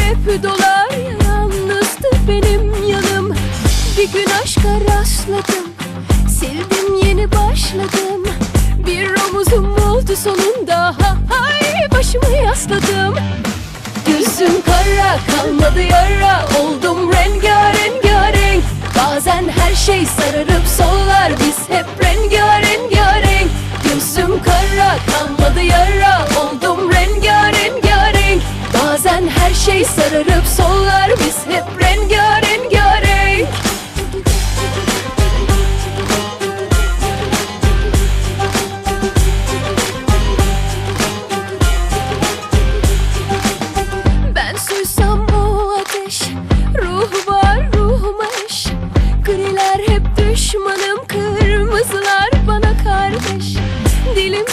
hep dolar Yalnızdı benim yanım. Bir gün aşka rastladım Sildim yeni başladım. Bir omuzum oldu sonunda ha, Hay başımı yasladım. Gözüm kara kalmadı yara Oldum rengarenk Bazen her şey sararıp solar Biz hep ey Sararıp sollar biz hep rengarenk. Ey Ben suysam bu ateş Ruh var ruhum Griler hep düşmanım Kırmızılar bana kardeş. Dilim